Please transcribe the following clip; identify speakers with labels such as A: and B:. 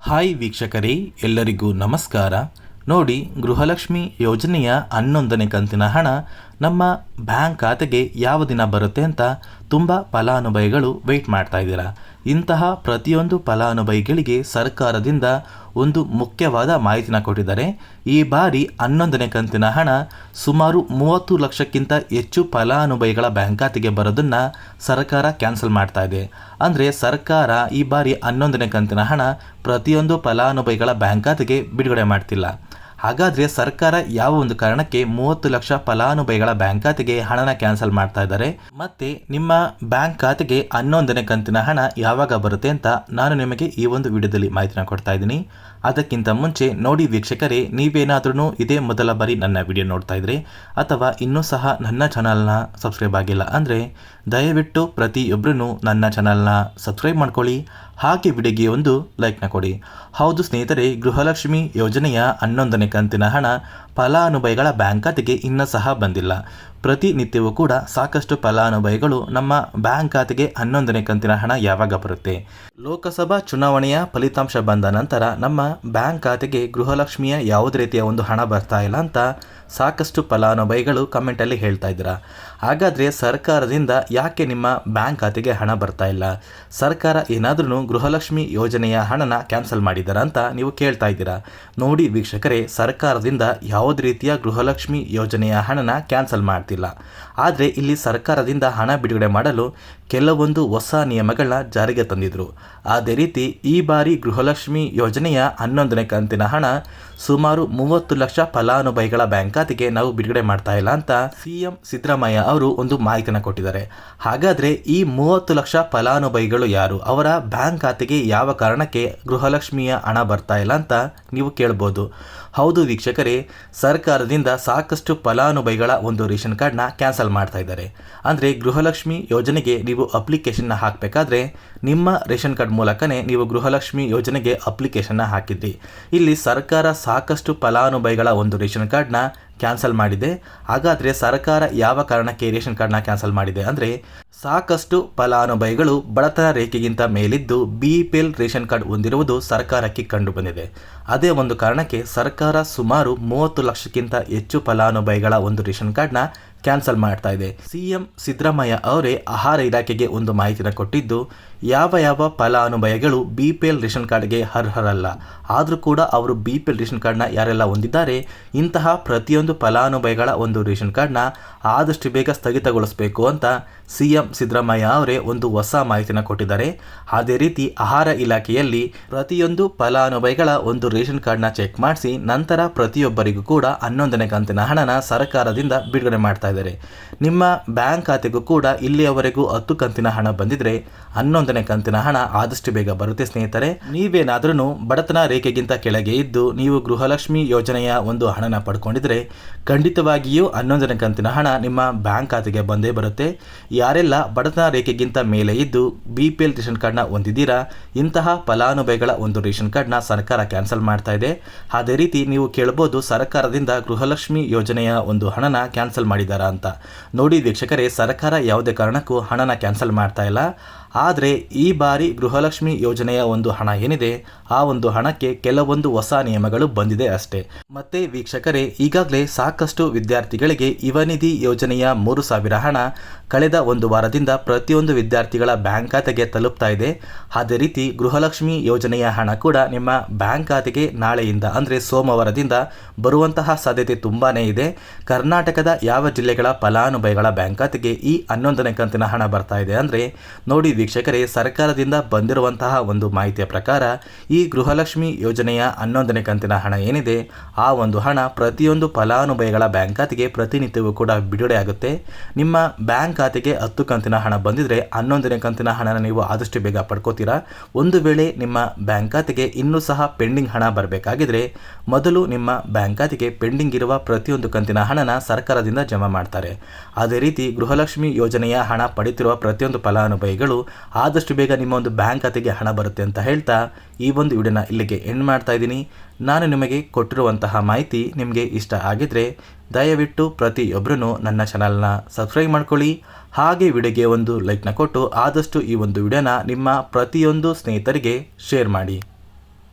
A: Hi ವೀಕ್ಷಕರೇ ಎಲ್ಲರಿಗೂ ನಮಸ್ಕಾರ. ನೋಡಿ ಗೃಹಲಕ್ಷ್ಮಿ ಯೋಜನೆಯ ಹನ್ನೊಂದನೇ ಕಂತಿನ ಹಣ ನಮ್ಮ ಬ್ಯಾಂಕ್ ಖಾತೆಗೆ ಯಾವ ದಿನ ಬರುತ್ತೆ ಅಂತ ತುಂಬ ಫಲಾನುಭವಿಗಳು ವೆಯ್ಟ್ ಮಾಡ್ತಾ ಇದ್ದೀರಾ. ಇಂತಹ ಪ್ರತಿಯೊಂದು ಫಲಾನುಭವಿಗಳಿಗೆ ಸರ್ಕಾರದಿಂದ ಒಂದು ಮುಖ್ಯವಾದ ಮಾಹಿತಿನ ಕೊಟ್ಟಿದ್ದಾರೆ. ಈ ಬಾರಿ ಹನ್ನೊಂದನೇ ಕಂತಿನ ಹಣ ಸುಮಾರು ಮೂವತ್ತು ಲಕ್ಷಕ್ಕಿಂತ ಹೆಚ್ಚು ಫಲಾನುಭವಿಗಳ ಬ್ಯಾಂಕ್ ಖಾತೆಗೆ ಬರೋದನ್ನು ಸರ್ಕಾರ ಕ್ಯಾನ್ಸಲ್ ಮಾಡ್ತಾ ಇದೆ. ಅಂದರೆ ಸರ್ಕಾರ ಈ ಬಾರಿ ಹನ್ನೊಂದನೇ ಕಂತಿನ ಹಣ ಪ್ರತಿಯೊಂದು ಫಲಾನುಭವಿಗಳ ಬ್ಯಾಂಕ್ ಖಾತೆಗೆ ಬಿಡುಗಡೆ ಮಾಡ್ತಿಲ್ಲ. ಹಾಗಾದರೆ ಸರ್ಕಾರ ಯಾವ ಒಂದು ಕಾರಣಕ್ಕೆ ಮೂವತ್ತು ಲಕ್ಷ ಫಲಾನುಭವಿಗಳ ಬ್ಯಾಂಕ್ ಖಾತೆಗೆ ಹಣನ ಕ್ಯಾನ್ಸಲ್ ಮಾಡ್ತಾ ಇದ್ದಾರೆ? ಮತ್ತೆ ನಿಮ್ಮ ಬ್ಯಾಂಕ್ ಖಾತೆಗೆ ಹನ್ನೊಂದನೇ ಕಂತಿನ ಹಣ ಯಾವಾಗ ಬರುತ್ತೆ ಅಂತ ನಾನು ನಿಮಗೆ ಈ ಒಂದು ವಿಡಿಯೋದಲ್ಲಿ ಮಾಹಿತಿನ ಕೊಡ್ತಾ ಇದ್ದೀನಿ. ಅದಕ್ಕಿಂತ ಮುಂಚೆ ನೋಡಿ ವೀಕ್ಷಕರೇ ನೀವೇನಾದ್ರೂ ಇದೇ ಮೊದಲ ಬಾರಿ ನನ್ನ ವಿಡಿಯೋ ನೋಡ್ತಾ ಇದ್ರೆ, ಅಥವಾ ಇನ್ನೂ ಸಹ ನನ್ನ ಚಾನಲ್ನ ಸಬ್ಸ್ಕ್ರೈಬ್ ಆಗಿಲ್ಲ ಅಂದರೆ, ದಯವಿಟ್ಟು ಪ್ರತಿಯೊಬ್ಬರೂ ನನ್ನ ಚಾನಲ್ನ ಸಬ್ಸ್ಕ್ರೈಬ್ ಮಾಡ್ಕೊಳ್ಳಿ, ಹಾಗೆ ವಿಡಿಯೋಗೆ ಒಂದು ಲೈಕ್ನ ಕೊಡಿ. ಹೌದು ಸ್ನೇಹಿತರೆ, ಗೃಹಲಕ್ಷ್ಮಿ ಯೋಜನೆಯ ಹನ್ನೊಂದನೇ ಕಂತಿನ ಹಣ ಫಲಾನುಭವಿಗಳ ಬ್ಯಾಂಕ್ ಖಾತೆಗೆ ಇನ್ನೂ ಸಹ ಬಂದಿಲ್ಲ. ಪ್ರತಿನಿತ್ಯವೂ ಕೂಡ ಸಾಕಷ್ಟು ಫಲಾನುಭವಿಗಳು ನಮ್ಮ ಬ್ಯಾಂಕ್ ಖಾತೆಗೆ ಹನ್ನೊಂದನೇ ಕಂತಿನ ಹಣ ಯಾವಾಗ ಬರುತ್ತೆ? ಲೋಕಸಭಾ ಚುನಾವಣೆಯ ಫಲಿತಾಂಶ ಬಂದ ನಂತರ ನಮ್ಮ ಬ್ಯಾಂಕ್ ಖಾತೆಗೆ ಗೃಹಲಕ್ಷ್ಮಿಯ ಯಾವುದೇ ರೀತಿಯ ಒಂದು ಹಣ ಬರ್ತಾ ಇಲ್ಲ ಅಂತ ಸಾಕಷ್ಟು ಫಲಾನುಭವಿಗಳು ಕಮೆಂಟಲ್ಲಿ ಹೇಳ್ತಾ ಇದ್ದೀರಾ. ಹಾಗಾದರೆ ಸರ್ಕಾರದಿಂದ ಯಾಕೆ ನಿಮ್ಮ ಬ್ಯಾಂಕ್ ಖಾತೆಗೆ ಹಣ ಬರ್ತಾ ಇಲ್ಲ? ಸರ್ಕಾರ ಏನಾದ್ರೂ ಗೃಹಲಕ್ಷ್ಮಿ ಯೋಜನೆಯ ಹಣನ ಕ್ಯಾನ್ಸಲ್ ಮಾಡಿದ್ದಾರಾ ಅಂತ ನೀವು ಕೇಳ್ತಾ ಇದ್ದೀರಾ. ನೋಡಿ ವೀಕ್ಷಕರೇ, ಸರ್ಕಾರದಿಂದ ಯಾವುದೇ ರೀತಿಯ ಗೃಹಲಕ್ಷ್ಮಿ ಯೋಜನೆಯ ಹಣನ ಕ್ಯಾನ್ಸಲ್ ಮಾಡ್ತಿಲ್ಲ. ಆದರೆ ಇಲ್ಲಿ ಸರ್ಕಾರದಿಂದ ಹಣ ಬಿಡುಗಡೆ ಮಾಡಲು ಕೆಲವೊಂದು ಹೊಸ ನಿಯಮಗಳನ್ನ ಜಾರಿಗೆ ತಂದಿದ್ರು. ಅದೇ ರೀತಿ, ಈ ಬಾರಿ ಗೃಹಲಕ್ಷ್ಮಿ ಯೋಜನೆಯ ಹನ್ನೊಂದನೇ ಕಂತಿನ ಹಣ ಸುಮಾರು ಮೂವತ್ತು ಲಕ್ಷ ಫಲಾನುಭವಿಗಳ ಬ್ಯಾಂಕ್ ಖಾತೆಗೆ ನಾವು ಬಿಡುಗಡೆ ಮಾಡ್ತಾ ಇಲ್ಲ ಅಂತ ಸಿಎಂ ಸಿದ್ದರಾಮಯ್ಯ ಅವರು ಒಂದು ಮಾಹಿತಿನ ಕೊಟ್ಟಿದ್ದಾರೆ. ಹಾಗಾದ್ರೆ ಈ ಮೂವತ್ತು ಲಕ್ಷ ಫಲಾನುಭವಿಗಳು ಯಾರು? ಅವರ ಬ್ಯಾಂಕ್ ಖಾತೆಗೆ ಯಾವ ಕಾರಣಕ್ಕೆ ಗೃಹಲಕ್ಷ್ಮಿಯ ಹಣ ಬರ್ತಾ ಇಲ್ಲ ಅಂತ ನೀವು ಕೇಳ್ಬೋದು. ಹೌದು ವೀಕ್ಷಕರೇ, ಸರ್ಕಾರದಿಂದ ಸಾಕಷ್ಟು ಫಲಾನುಭವಿಗಳ ಒಂದು ರೇಷನ್ ಕಾರ್ಡ್ನ ಕ್ಯಾನ್ಸಲ್ ಮಾಡ್ತಾ ಇದ್ದಾರೆ. ಅಂದರೆ ಗೃಹಲಕ್ಷ್ಮಿ ಯೋಜನೆಗೆ ನೀವು ಅಪ್ಲಿಕೇಶನ್ನ ಹಾಕಬೇಕಾದ್ರೆ ನಿಮ್ಮ ರೇಷನ್ ಕಾರ್ಡ್ ಮೂಲಕನೇ ನೀವು ಗೃಹಲಕ್ಷ್ಮಿ ಯೋಜನೆಗೆ ಅಪ್ಲಿಕೇಶನ್ನ ಹಾಕಿದ್ರಿ. ಇಲ್ಲಿ ಸರ್ಕಾರ ಸಾಕಷ್ಟು ಫಲಾನುಭವಿಗಳ ಒಂದು ರೇಷನ್ ಕಾರ್ಡ್ನ ಕ್ಯಾನ್ಸಲ್ ಮಾಡಿದೆ. ಹಾಗಾದರೆ ಸರ್ಕಾರ ಯಾವ ಕಾರಣಕ್ಕೆ ರೇಷನ್ ಕಾರ್ಡ್ನ ಕ್ಯಾನ್ಸಲ್ ಮಾಡಿದೆ ಅಂದರೆ ಸಾಕಷ್ಟು ಫಲಾನುಭವಿಗಳು ಬಡತನ ರೇಖೆಗಿಂತ ಮೇಲಿದ್ದು B P L ration card ಹೊಂದಿರುವುದು ಸರ್ಕಾರಕ್ಕೆ ಕಂಡು ಬಂದಿದೆ. ಅದೇ ಒಂದು ಕಾರಣಕ್ಕೆ ಸರ್ಕಾರ ಸುಮಾರು ಮೂವತ್ತು ಲಕ್ಷಕ್ಕಿಂತ ಹೆಚ್ಚು ಫಲಾನುಭವಿಗಳ ಒಂದು ರೇಷನ್ ಕಾರ್ಡ್ನ ಕ್ಯಾನ್ಸಲ್ ಮಾಡ್ತಾ ಇದೆ. ಸಿಎಂ ಸಿದ್ದರಾಮಯ್ಯ ಅವರೇ ಆಹಾರ ಇಲಾಖೆಗೆ ಒಂದು ಮಾಹಿತಿನ ಕೊಟ್ಟಿದ್ದು, ಯಾವ ಯಾವ ಫಲಾನುಭವಿಗಳು ಬಿ ಪಿ ಎಲ್ ರೇಷನ್ ಕಾರ್ಡ್ಗೆ ಅರ್ಹರಲ್ಲ, ಆದರೂ ಕೂಡ ಅವರು ಬಿ ಪಿ ಎಲ್ ರೇಷನ್ ಕಾರ್ಡ್ನ ಯಾರೆಲ್ಲ ಹೊಂದಿದ್ದಾರೆ, ಇಂತಹ ಪ್ರತಿಯೊಂದು ಫಲಾನುಭವಿಗಳ ಒಂದು ರೇಷನ್ ಕಾರ್ಡ್ನ ಆದಷ್ಟು ಬೇಗ ಸ್ಥಗಿತಗೊಳಿಸಬೇಕು ಅಂತ ಸಿಎಂ ಸಿದ್ದರಾಮಯ್ಯ ಅವರೇ ಒಂದು ಹೊಸ ಮಾಹಿತಿನ ಕೊಟ್ಟಿದ್ದಾರೆ. ಅದೇ ರೀತಿ ಆಹಾರ ಇಲಾಖೆಯಲ್ಲಿ ಪ್ರತಿಯೊಂದು ಫಲಾನುಭವಿಗಳ ಒಂದು ರೇಷನ್ ಕಾರ್ಡ್ನ ಚೆಕ್ ಮಾಡಿಸಿ ನಂತರ ಪ್ರತಿಯೊಬ್ಬರಿಗೂ ಕೂಡ ಹನ್ನೊಂದನೇ ಕಂತಿನ ಹಣನ ಸರ್ಕಾರದಿಂದ ಬಿಡುಗಡೆ ಮಾಡ್ತಾ ಇದ್ದಾರೆ. ನಿಮ್ಮ ಬ್ಯಾಂಕ್ ಖಾತೆಗೂ ಕೂಡ ಇಲ್ಲಿಯವರೆಗೂ ಹತ್ತು ಕಂತಿನ ಹಣ ಬಂದಿದ್ರೆ ಹನ್ನೊಂದನೇ ಕಂತಿನ ಹಣ ಆದಷ್ಟು ಬೇಗ ಬರುತ್ತೆ ಸ್ನೇಹಿತರೆ. ನೀವೇನಾದ್ರೂ ಬಡತನ ರೇಖೆಗಿಂತ ಕೆಳಗೆ ಇದ್ದು ನೀವು ಗೃಹಲಕ್ಷ್ಮಿ ಯೋಜನೆಯ ಒಂದು ಹಣನ ಪಡ್ಕೊಂಡಿದ್ರೆ ಖಂಡಿತವಾಗಿಯೂ ಹನ್ನೊಂದನೇ ಕಂತಿನ ಹಣ ನಿಮ್ಮ ಬ್ಯಾಂಕ್ ಖಾತೆಗೆ ಬಂದೇ ಬರುತ್ತೆ. ಯಾರೆಲ್ಲ ಬಡತನ ರೇಖೆಗಿಂತ ಮೇಲೆ ಇದ್ದು ಬಿ ಪಿ ಎಲ್ ರೇಷನ್ ಕಾರ್ಡ್ನ ಹೊಂದಿದ್ದೀರಾ, ಇಂತಹ ಫಲಾನುಭವಿಗಳ ಒಂದು ರೇಷನ್ ಕಾರ್ಡ್ನ ಸರ್ಕಾರ ಕ್ಯಾನ್ಸಲ್ ಮಾಡ್ತಾ ಇದೆ. ಅದೇ ರೀತಿ ನೀವು ಕೇಳ್ಬೋದು ಸರ್ಕಾರದಿಂದ ಗೃಹಲಕ್ಷ್ಮಿ ಯೋಜನೆಯ ಒಂದು ಹಣನ ಕ್ಯಾನ್ಸಲ್ ಮಾಡಿದಾರಾ ಅಂತ. ನೋಡಿ ವೀಕ್ಷಕರೇ, ಸರ್ಕಾರ ಯಾವುದೇ ಕಾರಣಕ್ಕೂ ಹಣನ ಕ್ಯಾನ್ಸಲ್ ಮಾಡ್ತಾ ಇಲ್ಲ. ಆದರೆ ಈ ಬಾರಿ ಗೃಹಲಕ್ಷ್ಮಿ ಯೋಜನೆಯ ಒಂದು ಹಣ ಏನಿದೆ, ಆ ಒಂದು ಹಣಕ್ಕೆ ಕೆಲವೊಂದು ಹೊಸ ನಿಯಮಗಳು ಬಂದಿದೆ ಅಷ್ಟೇ. ಮತ್ತೆ ವೀಕ್ಷಕರೇ, ಈಗಾಗಲೇ ಸಾಕಷ್ಟು ವಿದ್ಯಾರ್ಥಿಗಳಿಗೆ ಯುವನಿಧಿ ಯೋಜನೆಯ ಮೂರು ಸಾವಿರ ಹಣ ಕಳೆದ ಒಂದು ವಾರದಿಂದ ಪ್ರತಿಯೊಂದು ವಿದ್ಯಾರ್ಥಿಗಳ ಬ್ಯಾಂಕ್ ಖಾತೆಗೆ ತಲುಪ್ತಾ ಇದೆ. ಅದೇ ರೀತಿ ಗೃಹಲಕ್ಷ್ಮಿ ಯೋಜನೆಯ ಹಣ ಕೂಡ ನಿಮ್ಮ ಬ್ಯಾಂಕ್ ಖಾತೆಗೆ ನಾಳೆಯಿಂದ ಅಂದರೆ ಸೋಮವಾರದಿಂದ ಬರುವಂತಹ ಸಾಧ್ಯತೆ ತುಂಬಾ ಇದೆ. ಕರ್ನಾಟಕದ ಯಾವ ಜಿಲ್ಲೆಗಳ ಫಲಾನುಭವಿಗಳ ಬ್ಯಾಂಕ್ ಖಾತೆಗೆ ಈ ಹನ್ನೊಂದನೇ ಕಂತಿನ ಹಣ ಬರ್ತಾ ಇದೆ ಅಂದರೆ ನೋಡಿ ವೀಕ್ಷಕರೇ ಸರ್ಕಾರದಿಂದ ಬಂದಿರುವಂತಹ ಒಂದು ಮಾಹಿತಿಯ ಪ್ರಕಾರ, ಈ ಗೃಹಲಕ್ಷ್ಮಿ ಯೋಜನೆಯ ಹನ್ನೊಂದನೇ ಕಂತಿನ ಹಣ ಏನಿದೆ, ಆ ಒಂದು ಹಣ ಪ್ರತಿಯೊಂದು ಫಲಾನುಭವಿಗಳ ಬ್ಯಾಂಕ್ ಖಾತೆಗೆ ಪ್ರತಿನಿತ್ಯವೂ ಕೂಡ ಬಿಡುಗಡೆ ಆಗುತ್ತೆ ನಿಮ್ಮ ಬ್ಯಾಂಕ್ ಖಾತೆಗೆ ಹತ್ತು ಕಂತಿನ ಹಣ ಬಂದಿದ್ರೆ ಹನ್ನೊಂದನೇ ಕಂತಿನ ಹಣನ ನೀವು ಆದಷ್ಟು ಬೇಗ ಪಡ್ಕೋತೀರಾ? ಒಂದು ವೇಳೆ ನಿಮ್ಮ ಬ್ಯಾಂಕ್ ಖಾತೆಗೆ ಇನ್ನೂ ಸಹ ಪೆಂಡಿಂಗ್ ಹಣ ಬರಬೇಕಾಗಿದ್ರೆ, ಮೊದಲು ನಿಮ್ಮ ಬ್ಯಾಂಕ್ ಖಾತೆಗೆ ಪೆಂಡಿಂಗ್ ಇರುವ ಪ್ರತಿಯೊಂದು ಕಂತಿನ ಹಣನ ಸರ್ಕಾರದಿಂದ ಜಮಾ ಮಾಡ್ತಾರೆ. ಅದೇ ರೀತಿ ಗೃಹಲಕ್ಷ್ಮಿ ಯೋಜನೆಯ ಹಣ ಪಡೆಯುತ್ತಿರುವ ಪ್ರತಿಯೊಂದು ಫಲಾನುಭವಿಗಳು ಆದಷ್ಟು ಬೇಗ ನಿಮ್ಮ ಒಂದು ಬ್ಯಾಂಕ್ ಖಾತೆಗೆ ಹಣ ಬರುತ್ತೆ ಅಂತ ಹೇಳ್ತಾ ಈ ಒಂದು ವಿಡಿಯೋನ ಇಲ್ಲಿಗೆ ಎಂಡ್ ಮಾಡ್ತಾ ಇದ್ದೀನಿ. ನಾನು ನಿಮಗೆ ಕೊಟ್ಟಿರುವಂತಹ ಮಾಹಿತಿ ನಿಮಗೆ ಇಷ್ಟ ಆಗಿದ್ರೆ ದಯವಿಟ್ಟು ಪ್ರತಿಯೊಬ್ಬರೂ ನನ್ನ ಚಾನಲ್ನ ಸಬ್ಸ್ಕ್ರೈಬ್ ಮಾಡ್ಕೊಳ್ಳಿ. ಹಾಗೆ ವಿಡಿಯೋಗೆ ಒಂದು ಲೈಕ್ನ ಕೊಟ್ಟು ಆದಷ್ಟು ಈ ಒಂದು ವಿಡಿಯೋನ ನಿಮ್ಮ ಪ್ರತಿಯೊಂದು ಸ್ನೇಹಿತರಿಗೆ ಶೇರ್ ಮಾಡಿ.